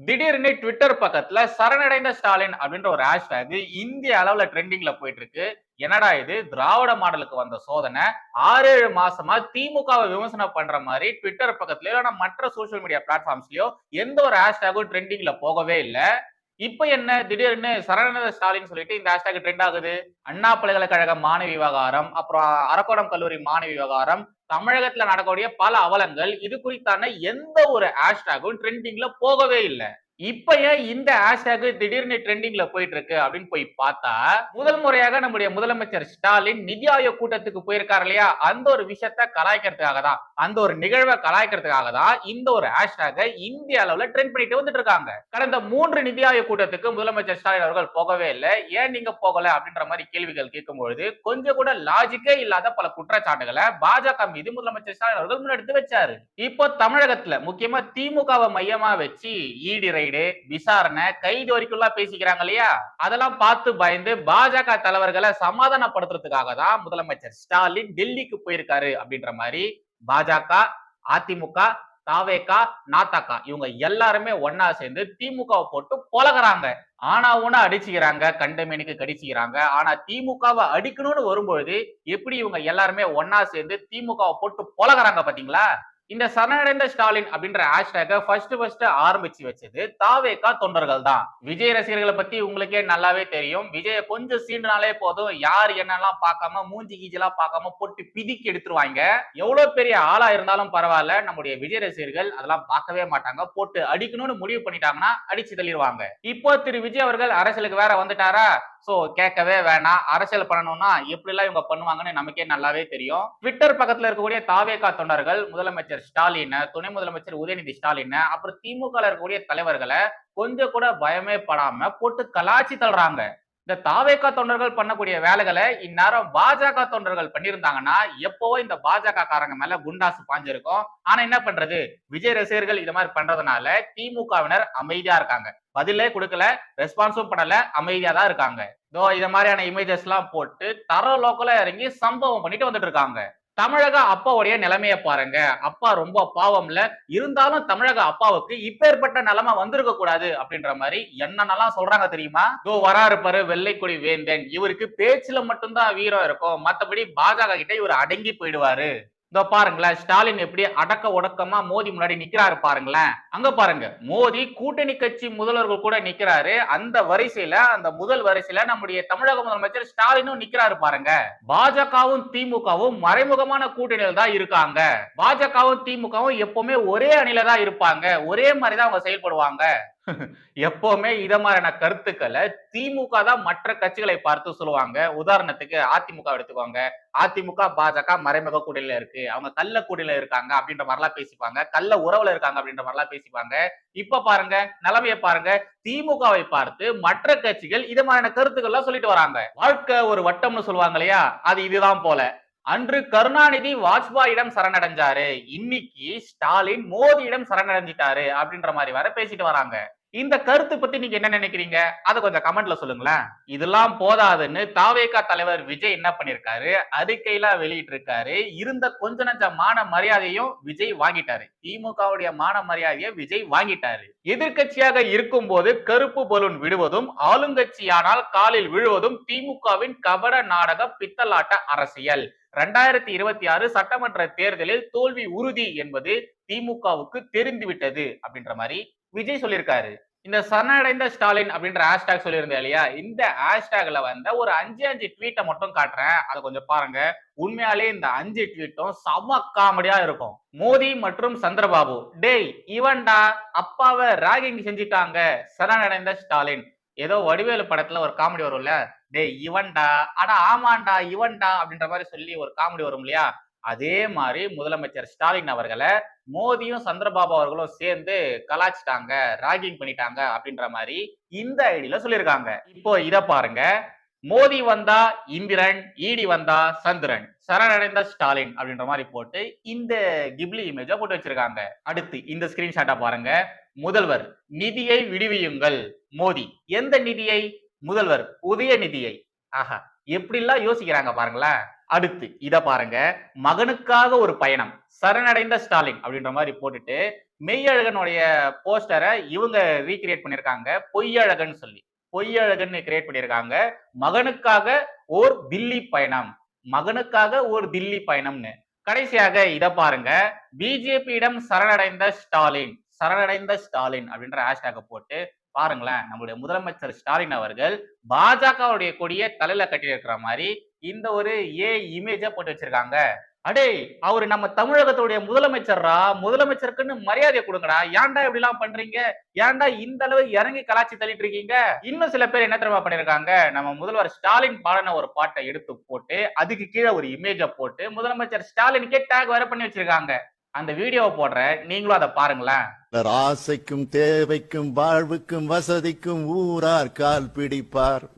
திடீர்னு ட்விட்டர் பக்கத்துல சரணடைந்த ஸ்டாலின் அப்படின்ற ஒரு ஹேஷ்டேக் இந்திய அளவுல ட்ரெண்டிங்ல போயிட்டு இருக்கு என்னடா இது? திராவிட மாடலுக்கு வந்த சோதனை. ஆறு ஏழு மாசமா திமுகவை விமர்சனம் பண்ற மாதிரி ட்விட்டர் பக்கத்துலயோ மற்ற சோஷியல் மீடியா பிளாட்ஃபார்ம்ஸ்லயோ எந்த ஒரு ஹேஷ்டேகும் ட்ரெண்டிங்ல போகவே இல்லை. இப்ப என்ன? திடீர்னு சரணடைந்த ஸ்டாலின் சொல்லிட்டு இந்த ஹேஷ்டாக் ட்ரெண்ட் ஆகுது. அண்ணா பல்கலைக்கழக மாணவி விவகாரம் அப்புறம் அரக்கோணம் கல்லூரி மாணவி விவகாரம் தமிழகத்துல நடக்கக்கூடிய பல அவலங்கள் இது குறித்தான எந்த ஒரு ஹேஷ்டாகும் ட்ரெண்டிங்ல போகவே இல்லை. இப்ப ஏன் இந்த ஹேஷ்டேக் திடீர்னு ட்ரெண்டிங்ல போயிட்டு இருக்கு அப்படின்னு போய் பார்த்தா முதல் முறையாக நம்முடைய முதலமைச்சர் ஸ்டாலின் நிதி ஆயோக் கூட்டத்துக்கு போயிருக்காரு இல்லையா? அந்த ஒரு விஷயத்த கலாய்க்கிறதுக்காக தான் அந்த ஒரு நிகழ்வை கலாய்க்கிறதுக்காக தான் இந்த ஒரு ஹேஷ்டேக இந்திய அளவுல ட்ரெண்ட் பண்ணிட்டு வந்துட்டு இருக்காங்க. கடந்த மூன்று நிதி ஆயோக் கூட்டத்துக்கு முதலமைச்சர் ஸ்டாலின் அவர்கள் போகவே இல்லை. ஏன் நீங்க போகல அப்படின்ற மாதிரி கேள்விகள் கேட்கும் பொழுது கொஞ்சம் கூட லாஜிக்கே இல்லாத பல குற்றச்சாட்டுகளை பாஜக மீது முதலமைச்சர் ஸ்டாலின் அவர்கள் முன்னெடுத்து வச்சாரு. இப்போ தமிழகத்துல முக்கியமா திமுகவை மையமா வச்சு ஈடி ரைடு விசாரணை கைது வரைக்கும்லாம் பேசிக்கிறாங்க இல்லையா? அதெல்லாம் பார்த்து பயந்து பாஜக தலைவர்களை சமாதானப்படுத்துறதுக்காக தான் முதலமைச்சர் ஸ்டாலின் டெல்லிக்கு போயிருக்காரு அப்படின்ற மாதிரி பாஜக அதிமுக தாவேக்கா நாத்தாக்கா இவங்க எல்லாருமே ஒன்னா சேர்ந்து திமுகவை போட்டு பொலகிறாங்க. ஆனா ஊனா அடிச்சுக்கிறாங்க கண்டமேனுக்கு கடிச்சுக்கிறாங்க. ஆனா திமுகவை அடிக்கணும்னு வரும்பொழுது எப்படி இவங்க எல்லாருமே ஒன்னா சேர்ந்து திமுகவை போட்டு பொலகிறாங்க பாத்தீங்களா? இந்த சரணடைந்த ஸ்டாலின் அப்படின்ற ஹேஷ்டேக ஃபர்ஸ்ட் ஃபர்ஸ்ட் ஆரம்பிச்சு வச்சது தாவேக்கா தொண்டர்கள் தான். விஜய் ரசிகர்களை பத்தி உங்களுக்கே நல்லாவே தெரியும். விஜய கொஞ்சம் சீண்டுனாலே போதும். யார் என்னெல்லாம் பார்க்காம மூஞ்சி கீஜெல்லாம் பார்க்காம போட்டு பிதிக்கி எடுத்துருவாங்க. எவ்வளவு பெரிய ஆளா இருந்தாலும் பரவாயில்ல. நம்முடைய விஜய் ரசிகர்கள் அதெல்லாம் பார்க்கவே மாட்டாங்க. போட்டு அடிக்கணும்னு முடிவு பண்ணிட்டாங்கன்னா அடிச்சு தள்ளிடுவாங்க இப்போ திரு விஜய் அவர்கள் அரசியலுக்கு வேற வந்துட்டாரா? சோ கேட்கவே வேணாம். அரசியல் பண்ணணும்னா எப்படி எல்லாம் இவங்க பண்ணுவாங்கன்னு நமக்கே நல்லாவே தெரியும். ட்விட்டர் பக்கத்துல இருக்கக்கூடிய தாவேக்கா தொண்டர்கள் முதலமைச்சர் ஸ்டாலின் துணை முதலமைச்சர் உதயநிதி ஸ்டாலின் அப்புறம் திமுக இருக்கக்கூடிய தலைவர்களை கொஞ்சம் கூட பயமே படாம போட்டு கலாச்சி தள்ளுறாங்க. இந்த தாவேகா தொண்டர்கள் பண்ணக்கூடிய வேலைகளை இந்நேரம் பாஜக தொண்டர்கள் பண்ணியிருந்தாங்கன்னா எப்பவோ இந்த பாஜக காரங்க மேல குண்டாசு பாஞ்சிருக்கும். ஆனா என்ன பண்றது? விஜய் ரசிகர்கள் இது மாதிரி பண்றதுனால திமுகவினர் அமைதியா இருக்காங்க. பதிலே கொடுக்கல ரெஸ்பான்ஸும் பண்ணல அமைதியா தான் இருக்காங்க. இதோ இத மாதிரியான இமேஜஸ் எல்லாம் போட்டு தர லோக்கலா இறங்கி சம்பவம் பண்ணிட்டு வந்துட்டு இருக்காங்க. தமிழக அப்பாவுடைய நிலைமையை பாருங்க. அப்பா ரொம்ப பாவம்ல. இருந்தாலும் தமிழக அப்பாவுக்கு இப்பேற்பட்ட நிலைமை வந்திருக்க கூடாது அப்படின்ற மாதிரி என்னென்னலாம் சொல்றாங்க தெரியுமா? இதோ வராரு பாரு வெள்ளைக்குடி வேந்தன். இவருக்கு பேச்சுல மட்டும்தான் வீரம் இருக்கும். மத்தபடி பாஜக கிட்ட இவர் அடங்கி போயிடுவாரு. இதோ பாருங்களேன் ஸ்டாலின் எப்படி அடக்க உடக்கமா மோதி முன்னாடி நிக்கிறாரு பாருங்களேன். அங்க பாருங்க மோடி கூட்டணி கட்சி முதல்வர்கள் கூட நிக்கிறாரு. அந்த வரிசையில அந்த முதல் வரிசையில நம்முடைய தமிழக முதலமைச்சர் ஸ்டாலினும் நிக்கிறாரு பாருங்க. பாஜகவும் திமுகவும் மறைமுகமான கூட்டணியில் தான் இருக்காங்க. பாஜகவும் திமுகவும் எப்பவுமே ஒரே அணில தான் இருப்பாங்க. ஒரே மாதிரி தான் அவங்க செயல்படுவாங்க. எப்பவுமே இத மாதிரியான கருத்துக்களை திமுக தான் மற்ற கட்சிகளை பார்த்து சொல்லுவாங்க. உதாரணத்துக்கு அதிமுக எடுத்துக்கோங்க. அதிமுக பாஜக மறைமுக கூடையில இருக்கு. அவங்க கள்ள கூடையில இருக்காங்க அப்படின்ற மாதிரிலாம் பேசிப்பாங்க. கள்ள உறவுல இருக்காங்க அப்படின்ற மாதிரிலாம் பேசிப்பாங்க. இப்ப பாருங்க நிலைமையை பாருங்க. திமுகவை பார்த்து மற்ற கட்சிகள் இதை மாதிரியான கருத்துக்கள்லாம் சொல்லிட்டு வராங்க. வாழ்க்கை ஒரு வட்டம்னு சொல்லுவாங்க இல்லையா? அது இதுதான் போல. அன்று கருணாநிதி வாஜ்பாயிடம் சரணடைஞ்சாரு. இன்னைக்கு ஸ்டாலின் மோடியிடம் சரணடைஞ்சிட்டாரு அப்படின்ற மாதிரி வர பேசிட்டு வராங்க. இந்த கருத்து பத்தி நீங்க என்ன நினைக்கிறீங்க? அதை கொஞ்சம் கமெண்ட்ல சொல்லுங்களேன். இதெல்லாம் போதாதுன்னு தாவேகா தலைவர் விஜய் என்ன பண்ணிருக்காரு? அறிக்கையெல்லாம் வெளியிட்டு இருக்காரு இருந்த கொஞ்ச நஞ்ச மான மரியாதையும் விஜய் வாங்கிட்டாரு. திமுகவுடைய மான மரியாதையை விஜய் வாங்கிட்டாரு. எதிர்கட்சியாக இருக்கும் போது கருப்பு பலூன் விடுவதும் ஆளுங்கட்சியானால் காலில் விழுவதும் திமுகவின் கபட நாடக பித்தலாட்ட அரசியல். ரெண்டாயிரத்தி இருபத்தி ஆறு சட்டமன்ற தேர்தலில் தோல்வி உறுதி என்பது திமுகவுக்கு தெரிந்துவிட்டது அப்படின்ற மாதிரி விஜய் சொல்லியிருக்காரு. இந்த சரணடைந்த ஸ்டாலின் அப்படின்ற ஹேஷ்டாக் சொல்லியிருந்தேன் இல்லையா? இந்த ஹேஷ்டாக்ல வந்த ஒரு அஞ்சு அஞ்சு ட்வீட்டை மட்டும் காட்டுறேன். அதை கொஞ்சம் பாருங்க. உண்மையாலே இந்த அஞ்சு ட்வீட்டும் செம காமெடியா இருக்கும். மோடி மற்றும் சந்திரபாபு. டேய் இவன்டா அப்பாவை ராகிங் செஞ்சிட்டாங்க. சரணடைந்த ஸ்டாலின். ஏதோ வடிவேலு படத்துல ஒரு காமெடி வரும்ல? டேய் இவன்டா. அட ஆமாண்டா இவன்டா அப்படின்ற மாதிரி சொல்லி ஒரு காமெடி வரும் இல்லையா? அதே மாதிரி முதலமைச்சர் ஸ்டாலின் அவர்களை மோடியும் சந்திரபாபு அவர்களும் சேர்ந்து கலாச்சிட்டாங்க ராகிங் பண்ணிட்டாங்க அப்படின்ற மாதிரி இந்த ஐடியில சொல்லியிருக்காங்க. இப்போ இத பாருங்க. மோடி வந்தா இந்திரன் ஈடி வந்தா சந்திரன் சரணடைந்த ஸ்டாலின் அப்படின்ற மாதிரி போட்டு இந்த கிப்லி இமேஜ போட்டு வச்சிருக்காங்க. அடுத்து இந்த ஸ்கிரீன்ஷாட்டை பாருங்க. முதல்வர் நிதியை விடுவியுங்கள் மோடி எந்த நிதியை? முதல்வர் உதயநிதியை ஆஹா எப்படிலாம் யோசிக்கிறாங்க பாருங்களேன். அடுத்து இத பாருங்க. மகனுக்காக ஒரு பயணம். சரணடைந்த ஸ்டாலின் அப்படின்ற மாதிரி போட்டுட்டு மெய்யழகனுடைய போஸ்டரை இவங்க ரீக்ரியேட் பண்ணிருக்காங்க பொய்யழகன் சொல்லி. பொய்யழகன் கிரியேட் பண்ணியிருக்காங்க. மகனுக்காக ஓர் தில்லி பயணம். மகனுக்காக ஒரு தில்லி பயணம்னு. கடைசியாக இதை பாருங்க. பிஜேபியிடம் சரணடைந்த ஸ்டாலின். சரணடைந்த ஸ்டாலின் அப்படின்ற ஹேஷ்டேக போட்டு பாருங்களேன் நம்மளுடைய முதலமைச்சர் ஸ்டாலின் அவர்கள் பாஜகவுடைய கொடியை தலையில கட்டி இருக்கிற மாதிரி இந்த ஒரு ஏ இமேஜா போட்டு வச்சிருக்காங்க. அடே அவர் நம்ம தமிழகத்துடைய முதலமைச்சர்ரா? முதலமைச்சருக்குன்னு மரியாதை கொடுங்கடா. ஏன்டா இப்படி எல்லாம் பண்றீங்க? ஏன்டா இந்த அளவு இறங்கி கலாச்சி தள்ளிட்டு இருக்கீங்க? இன்னும் சில பேர் என்ன தெரியுமா பண்ணிருக்காங்க? நம்ம முதல்வர் ஸ்டாலின் பாடின ஒரு பாட்டை எடுத்து போட்டு அதுக்கு கீழே ஒரு இமேஜை போட்டு முதலமைச்சர் ஸ்டாலினுக்கே டேக் வேற பண்ணி வச்சிருக்காங்க. அந்த வீடியோவை போடுறேன். நீங்களும் அதை பாருங்களேன். ஆசைக்கும் தேவைக்கும் வாழ்வுக்கும் வசதிக்கும் ஊரார் கால் பிடிப்பார்.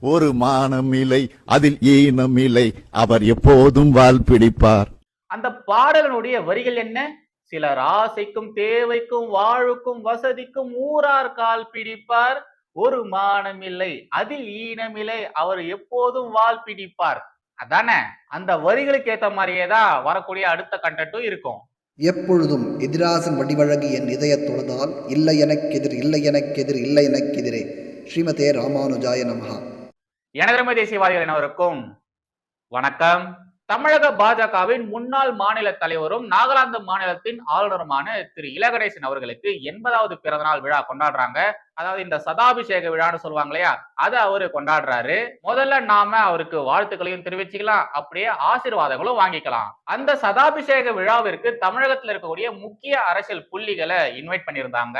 ஒரு மானம் இல்லை அதில் ஈனம் இல்லை அவர் எப்போதும் வால் பிடிப்பார். அந்த பாடலனுடைய வரிகள் என்ன? சிலர் ஆசைக்கும் தேவைக்கும் வாழ்வுக்கும் வசதிக்கும் ஊரார் கால் பிடிப்பார். ஒரு மானம் இல்லை அதில் ஈனமில்லை அவர் எப்போதும் வால் பிடிப்பார். அதானே? அந்த வரிகளுக்கு ஏத்த மாதிரியே தான் வரக்கூடிய அடுத்த கண்டட்டும் இருக்கும். எப்பொழுதும் எதிராசன் வடிவழகு என் இதயத் தொழுதால் இல்லை எனக்கெதிர் இல்லை எனக்கெதிர் இல்லை எனக்கெதிரே. ஸ்ரீமதே ராமானுஜாய நமகா எனதரமை தேசியவாதிகள் அனைவருக்கும் வணக்கம். தமிழக பாஜகவின் முன்னாள் மாநில தலைவரும் நாகாலாந்து மாநிலத்தின் ஆளுநருமான திரு இலகணேசன் அவர்களுக்கு எண்பதாவது பிறந்தநாள் விழா கொண்டாடுறாங்க. அதாவது இந்த சதாபிஷேக விழான்னு சொல்லுவாங்க இல்லையா? அதை அவரு கொண்டாடுறாரு. முதல்ல நாம அவருக்கு வாழ்த்துக்களையும் தெரிவிச்சுக்கலாம். அப்படியே ஆசீர்வாதங்களும் வாங்கிக்கலாம். அந்த சதாபிஷேக விழாவிற்கு தமிழகத்தில் இருக்கக்கூடிய முக்கிய அரசியல் புள்ளிகளை இன்வைட் பண்ணியிருந்தாங்க.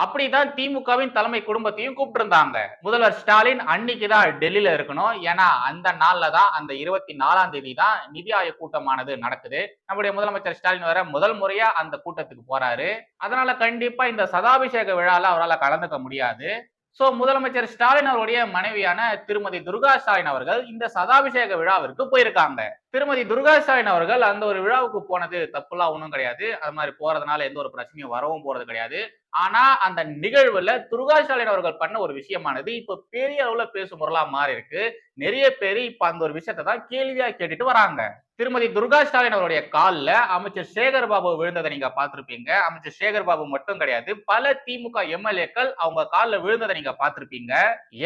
அப்படிதான் திமுகவின் தலைமை குடும்பத்தையும் கூப்பிட்டுருந்தாங்க. முதல்வர் ஸ்டாலின் அன்னைக்கு தான் டெல்லியில இருக்கணும். ஏன்னா அந்த நாள்ல தான் அந்த இருபத்தி நாலாம் தேதி தான் நிதி ஆயோக் கூட்டமானது நடக்குது. நம்முடைய முதலமைச்சர் ஸ்டாலின் வர முதல் முறையா அந்த கூட்டத்துக்கு போறாரு. அதனால கண்டிப்பா இந்த சதாபிஷேக விழால அவரால் கலந்துக்க முடியாது. சோ முதலமைச்சர் ஸ்டாலின் அவருடைய மனைவியான திருமதி துர்கா ஸ்டாலின் அவர்கள் இந்த சதாபிஷேக விழாவிற்கு போயிருக்காங்க. திருமதி துர்கா ஸ்டாலின் அவர்கள் அந்த ஒரு விழாவுக்கு போனது தப்புலாம் ஒன்றும் கிடையாது. அது மாதிரி போறதுனால எந்த ஒரு பிரச்சனையும் வரவும் போறது கிடையாது. ஆனா அந்த நிகழ்வுல துர்கா ஸ்டாலின் அவர்கள் பண்ண ஒரு விஷயமானது இப்ப பெரிய அளவுல பேசும் பொருளா மாறி இருக்கு நிறைய பேர் இப்ப அந்த ஒரு விஷயத்தை தான் கேள்வியா கேட்டுட்டு வராங்க. திருமதி துர்கா ஸ்டாலின் அவருடைய காலில் அமைச்சர் சேகர் பாபு விழுந்ததை நீங்க பார்த்திருப்பீங்க. அமைச்சர் சேகர் பாபு மட்டும் கிடையாது பல திமுக எம்எல்ஏக்கள் அவங்க காலில் விழுந்ததை நீங்க பார்த்திருப்பீங்க.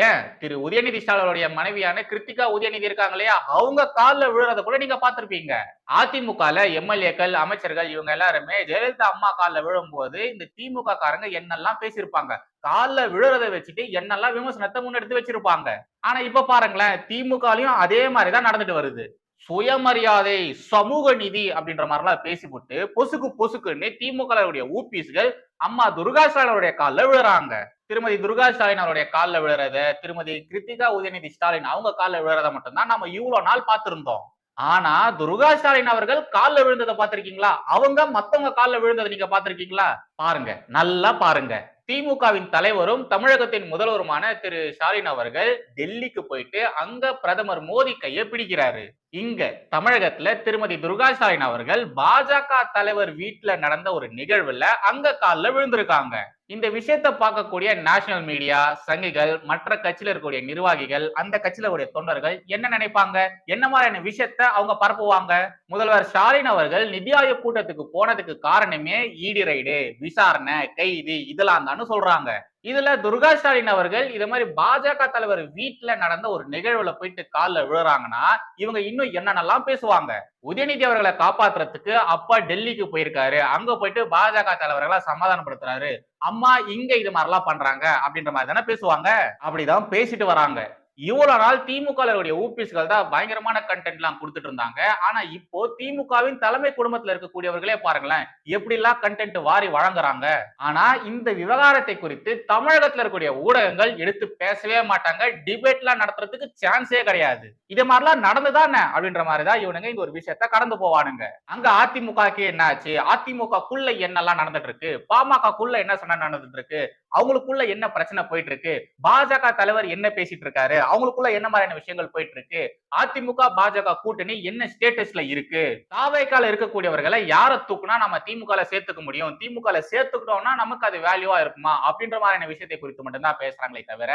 ஏன்? திரு உதயநிதி ஸ்டாலின் அவருடைய மனைவியான கிருத்திகா உதயநிதி இருக்காங்க இல்லையா? அவங்க காலில் விழுறத கூட நீங்க பார்த்திருப்பீங்க. அதிமுகல எம்எல்ஏக்கள் அமைச்சர்கள் இவங்க எல்லாருமே ஜெயலலிதா அம்மா கால்ல விழும்போது இந்த திமுக காரங்க என்னெல்லாம் பேசியிருப்பாங்க? காலில் விழுறதை வச்சுட்டு என்னெல்லாம் விமர்சனத்தை முன்னெடுத்து வச்சிருப்பாங்க. ஆனா இப்ப பாருங்களேன் திமுகலயும் அதே மாதிரிதான் நடந்துட்டு வருது. சுயமரியாதை சமூக நிதி அப்படின்ற மாதிரிலாம் பேசிவிட்டு பொசுக்கு பொசுக்குன்னு திமுக ஊபிஸ்கள் அம்மா துர்கா ஸ்டாலின் அவருடைய காலில் விழுறாங்க. திருமதி துர்கா ஸ்டாலின் அவருடைய காலில் விழுறத திருமதி கிருத்திகா உதயநிதி ஸ்டாலின் அவங்க காலில் விழுறத மட்டும்தான் நம்ம இவ்வளோ நாள் பார்த்திருந்தோம். ஆனா துர்கா ஸ்டாலின் அவர்கள் காலில் விழுந்ததை பார்த்திருக்கீங்களா? அவங்க மத்தவங்க காலில் விழுந்ததை நீங்க பார்த்திருக்கீங்களா? பாருங்க நல்லா பாருங்க. திமுகவின் தலைவரும் தமிழகத்தின் முதல்வருமான திரு ஸ்டாலின் அவர்கள் டெல்லிக்கு போயிட்டு அங்க பிரதமர் மோடி கையை பிடிக்கிறாரு. இங்க தமிழகத்துல திருமதி துர்கா ஸ்டாலின் அவர்கள் பாஜக தலைவர் வீட்டுல நடந்த ஒரு நிகழ்வுல அங்க காலில் விழுந்திருக்காங்க. இந்த விஷயத்தை பார்க்கக்கூடிய நேஷனல் மீடியா சங்கிகள் மற்ற கட்சியில இருக்கக்கூடிய நிர்வாகிகள் அந்த கட்சியில உடைய தொண்டர்கள் என்ன நினைப்பாங்க? என்ன மாதிரியான விஷயத்த அவங்க பரப்புவாங்க? முதல்வர் ஸ்டாலின் அவர்கள் நிதி ஆயோக் கூட்டத்துக்கு போனதுக்கு காரணமே ஈடி ரைடு விசாரணை கைது இதெல்லாம் தான் சொல்றாங்க. இதுல துர்கா ஸ்டாலின் அவர்கள் இது மாதிரி பாஜக தலைவர் வீட்டுல நடந்த ஒரு நிகழ்வுல போயிட்டு காலில் விழுறாங்கன்னா இவங்க இன்னும் என்னென்னலாம் பேசுவாங்க? உதயநிதி அவர்களை காப்பாத்துறதுக்கு அப்பா டெல்லிக்கு போயிருக்காரு. அங்க போயிட்டு பாஜக தலைவர்களை சமாதானப்படுத்துறாரு. அம்மா இங்க இது மாதிரிலாம் பண்றாங்க அப்படின்ற மாதிரி தானே பேசுவாங்க? அப்படிதான் பேசிட்டு வராங்க. இவ்வளவு நாள் திமுகவுடைய ஊபிஸ்கள் தான் பயங்கரமான கண்டென்ட் எல்லாம் கொடுத்துட்டு இருந்தாங்க. ஆனா இப்போ திமுகவின் தலைமை குடும்பத்துல இருக்கக்கூடியவர்களே பாருங்களேன் எப்படி எல்லாம் கண்டென்ட் வாரி வழங்குறாங்க. ஆனா இந்த விவகாரத்தை குறித்து தமிழகத்துல இருக்கக்கூடிய ஊடகங்கள் எடுத்து பேசவே மாட்டாங்க. டிபேட் எல்லாம் நடத்துறதுக்கு சான்ஸே கிடையாது. இது மாதிரிலாம் நடந்துதானே அப்படின்ற மாதிரிதான் இவனுங்க இந்த ஒரு விஷயத்த கடந்து போவானுங்க. அங்க அதிமுகக்கு என்ன ஆச்சு அதிமுகக்குள்ள என்னெல்லாம் நடந்துட்டு இருக்கு? பாமகக்குள்ள என்ன சொன்ன நடந்துட்டு இருக்கு? அவங்களுக்குள்ள என்ன பிரச்சனை போயிட்டு இருக்கு பாஜக தலைவர் என்ன பேசிட்டு இருக்காரு அவங்களுக்குள்ள என்ன மாதிரியான விஷயங்கள் போயிட்டு இருக்கு அதிமுக பாஜக கூட்டணி என்ன ஸ்டேட்டஸ்ல இருக்கு? தாவைக்கால இருக்கக்கூடியவர்களை யாரை தூக்குனா நம்ம திமுக சேர்த்துக்க முடியும்? திமுக சேர்த்துக்கிட்டோம்னா நமக்கு அது வேல்யூவா இருக்குமா? அப்படின்ற மாதிரியான விஷயத்தை குறித்து மட்டும்தான் பேசுறாங்களே தவிர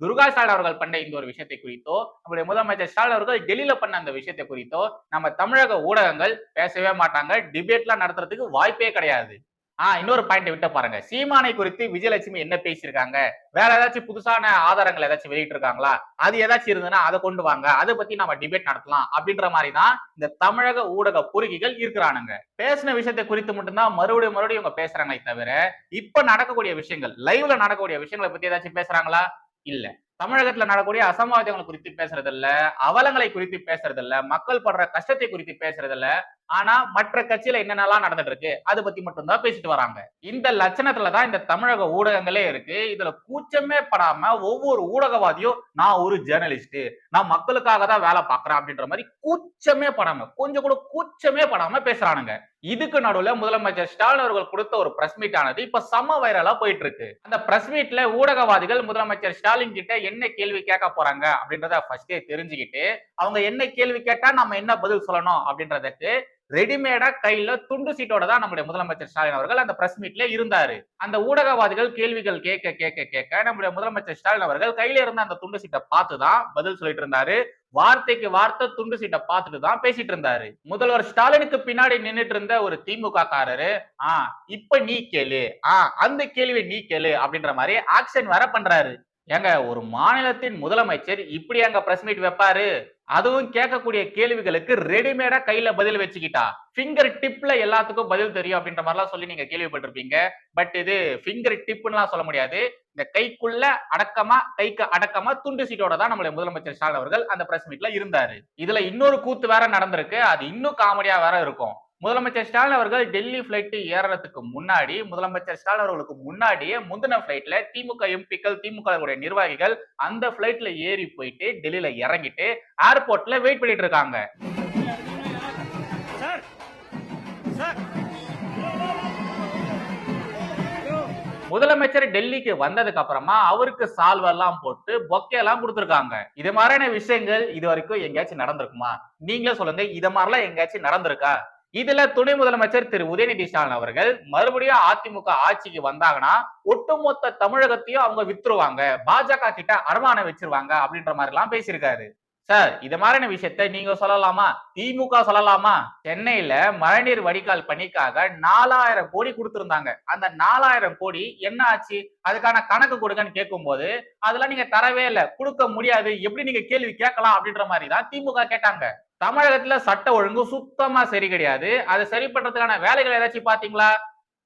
துர்கா ஸ்டாலின் அவர்கள் பண்ண இந்த ஒரு விஷயத்தை குறித்தோ நம்முடைய முதலமைச்சர் ஸ்டாலின் அவர்கள் டெல்லியில பண்ண அந்த விஷயத்தை குறித்தோ நம்ம தமிழக ஊடகங்கள் பேசவே மாட்டாங்க. டிபேட்லாம் நடத்துறதுக்கு வாய்ப்பே கிடையாது. ஆஹ் இன்னொரு பாயிண்ட் விட்ட பாருங்க. சீமானை குறித்து விஜயலட்சுமி என்ன பேசியிருக்காங்க? வேற ஏதாச்சும் புதுசான ஆதாரங்கள் ஏதாச்சும் வெளியிட்டு இருக்காங்களா அது ஏதாச்சும் இருந்ததுன்னா அதை கொண்டு வாங்க. அதை பத்தி நம்ம டிபேட் நடத்தலாம் அப்படின்ற மாதிரி தான் இந்த தமிழக ஊடக பொறுக்கிகள் இருக்கிறானுங்க. பேசின விஷயத்தை குறித்து மட்டும்தான் மறுபடியும் மறுபடியும் இவங்க பேசுறாங்களே தவிர இப்ப நடக்கக்கூடிய விஷயங்கள் லைவ்ல நடக்கக்கூடிய விஷயங்களை பத்தி ஏதாச்சும் பேசுறாங்களா? இல்ல. தமிழகத்துல நடக்கக்கூடிய அசம்பாவிதங்களை குறித்து பேசுறது இல்ல அவலங்களை குறித்து பேசுறதில்ல மக்கள் படுற கஷ்டத்தை குறித்து பேசுறது இல்ல ஆனா மற்ற கட்சியில என்னென்னலாம் நடந்துட்டு இருக்கு அதை பத்தி மட்டும்தான் பேசிட்டு வராங்க. இந்த லட்சணத்துலதான் இந்த தமிழக ஊடகங்களே இருக்கு. இதுல கூச்சமே படாம ஒவ்வொரு ஊடகவாதியும் நான் ஒரு ஜேர்னலிஸ்ட் நான் மக்களுக்காக தான் வேலை பார்க்கறேன் அப்படின்ற மாதிரி கூச்சமே படாம கொஞ்சம் கூட கூச்சமே படாம பேசுறானுங்க. இதுக்கு நடுவுல முதலமைச்சர் ஸ்டாலின் அவர்கள் கொடுத்த ஒரு பிரஸ் மீட் ஆனது இப்ப செம வைரலா போயிட்டு இருக்கு அந்த பிரஸ் மீட்ல ஊடகவாதிகள் முதலமைச்சர் ஸ்டாலின் கிட்ட என்ன கேள்வி கேட்க போறாங்க அப்படின்றத ஃபர்ஸ்டே தெரிஞ்சுக்கிட்டு அவங்க என்ன கேள்வி கேட்டா நம்ம என்ன பதில் சொல்லணும் அப்படின்றதுக்கு ரெடிமேடா கையில துண்டு சீட்டோட தான் நம்முடைய முதலமைச்சர் ஸ்டாலின் அவர்கள் அந்த பிரஸ் மீட்ல இருந்தாரு. அந்த ஊடகவாதிகள் கேள்விகள் கேட்க கேட்க கேட்க நம்முடைய முதலமைச்சர் ஸ்டாலின் அவர்கள் கையில இருந்த அந்த துண்டு சீட்டை பார்த்து தான் பதில் சொல்லிட்டு இருந்தாரு. வார்த்தைக்கு வார்த்தை துண்டு சீட்டை பார்த்துட்டு தான் பேசிட்டு இருந்தாரு. முதல்வர் ஸ்டாலினுக்கு பின்னாடி நின்னுட்டு இருந்த ஒரு திமுக காரரு ஆஹ் இப்ப நீ கேளு. ஆஹ் அந்த கேள்வி நீ கேளு அப்படின்ற மாதிரி ஆக்ஷன் வர பண்றாரு. ஏங்க ஒரு மாநிலத்தின் முதலமைச்சர் இப்படி அங்க பிரஸ் மீட் வைப்பாரு? அதுவும் கேட்கக்கூடிய கேள்விகளுக்கு ரெடிமேடா கையில பதில் வச்சுக்கிட்டா. ஃபிங்கர் டிப்ல எல்லாத்துக்கும் பதில் தெரியும் அப்படின்ற மாதிரிலாம் சொல்லி நீங்க கேள்விப்பட்டிருப்பீங்க. பட் இது ஃபிங்கர் டிப்னுலாம் சொல்ல முடியாது. இந்த கைக்குள்ள அடக்கமா கைக்கு அடக்கமா துண்டு சீட்டோட தான் நம்மளுடைய முதலமைச்சர் ஸ்டாலின் அவர்கள் அந்த பிரஸ் மீட்ல இருந்தாரு. இதுல இன்னொரு கூத்து வேற நடந்திருக்கு. அது இன்னும் காமெடியா வேற இருக்கும். முதலமைச்சர் ஸ்டாலின் அவர்கள் டெல்லி பிளைட் ஏறதுக்கு முன்னாடி முதலமைச்சர் ஸ்டாலின் அவர்களுக்கு முன்னாடியே முந்தின பிளைட்ல திமுக எம்பிக்கள் திமுக நிர்வாகிகள் அந்த பிளைட்ல ஏறி போயிட்டு டெல்லியில இறங்கிட்டு ஏர்போர்ட்ல வெயிட் பண்ணிட்டு இருக்காங்க. முதலமைச்சர் டெல்லிக்கு வந்ததுக்கு அப்புறமா அவருக்கு சால்வெல்லாம் போட்டு பொக்கே எல்லாம் கொடுத்துருக்காங்க. இது மாதிரியான விஷயங்கள் இது வரைக்கும் எங்கேயாச்சும் நடந்திருக்குமா? நீங்களே சொல்லுங்க இது மாதிரிலாம் எங்கேயாச்சும் நடந்திருக்கா? இதுல துணை முதலமைச்சர் திரு உதயநிதி ஸ்டாலின் அவர்கள் மறுபடியும் அதிமுக ஆட்சிக்கு வந்தாங்கன்னா ஒட்டுமொத்த தமிழகத்தையும் அவங்க வித்துருவாங்க. பாஜக கிட்ட அரவானை வச்சிருவாங்க அப்படின்ற மாதிரி எல்லாம் பேசியிருக்காரு. சார் இது மாதிரியான விஷயத்த நீங்க சொல்லலாமா? திமுக சொல்லலாமா? சென்னையில மழைநீர் வடிகால் பணிக்காக நாலாயிரம் கோடி கொடுத்திருந்தாங்க. அந்த நாலாயிரம் கோடி என்ன ஆச்சு? அதுக்கான கணக்கு கொடுங்கன்னு கேட்கும்போது அதெல்லாம் நீங்க தரவே இல்லை. கொடுக்க முடியாது. எப்படி நீங்க கேள்வி கேட்கலாம் அப்படின்ற மாதிரி தான் திமுக கேட்டாங்க. தமிழகத்துல சட்ட ஒழுங்கு சுத்தமா சரி கிடையாது. அதை சரி பண்றதுக்கான வேலைகள் ஏதாச்சும் பாத்தீங்களா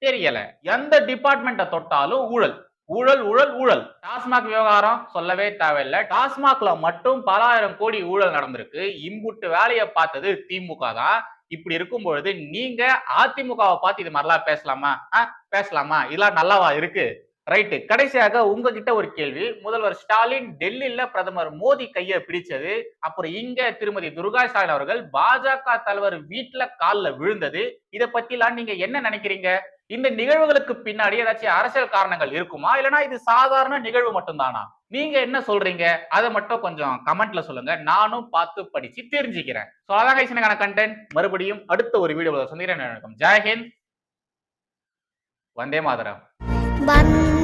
தெரியல. எந்த டிபார்ட்மெண்ட்டை தொட்டாலும் ஊழல். ஊழல் ஊழல் ஊழல். டாஸ்மாக் விவகாரம் சொல்லவே தேவையில்லை. டாஸ்மாக்ல மட்டும் பலாயிரம் கோடி ஊழல் நடந்திருக்கு. இம்புட்டு வேலையை பார்த்தது திமுக தான். இப்படி இருக்கும் பொழுது நீங்க அதிமுகவை பார்த்து இது மாதிரிலாம் பேசலாமா? ஆ, பேசலாமா? இதெல்லாம் நல்லாவா இருக்கு? ரைட்டு கடைசியாக உங்ககிட்ட ஒரு கேள்வி. முதல்வர் ஸ்டாலின் டெல்லியில பிரதமர் மோடி கையை பிடிச்சது. அப்புறம் இங்க திருமதி துர்கா ஸ்டாலின் அவர்கள் பாஜக தலைவர் வீட்டுல கால்ல விழுந்தது. இதை பத்திலாம் நீங்க என்ன நினைக்கிறீங்க? இந்த நிகழ்வுகளுக்கு பின்னாடி ஏதாச்சும் அரசியல் காரணங்கள் இருக்குமா? இல்லனா இது சாதாரண நிகழ்வு மட்டும்தானா? நீங்க என்ன சொல்றீங்க? அதை மட்டும் கொஞ்சம் கமெண்ட்ல சொல்லுங்க. நானும் பார்த்து படிச்சு தெரிஞ்சுக்கிறேன். ஸோ அதான் guys கண்டென்ட் மறுபடியும் அடுத்த ஒரு வீடியோவில் சந்திக்கிறேன். வணக்கம். ஜெயஹிந்த் வந்தே மாதரம். வந்தே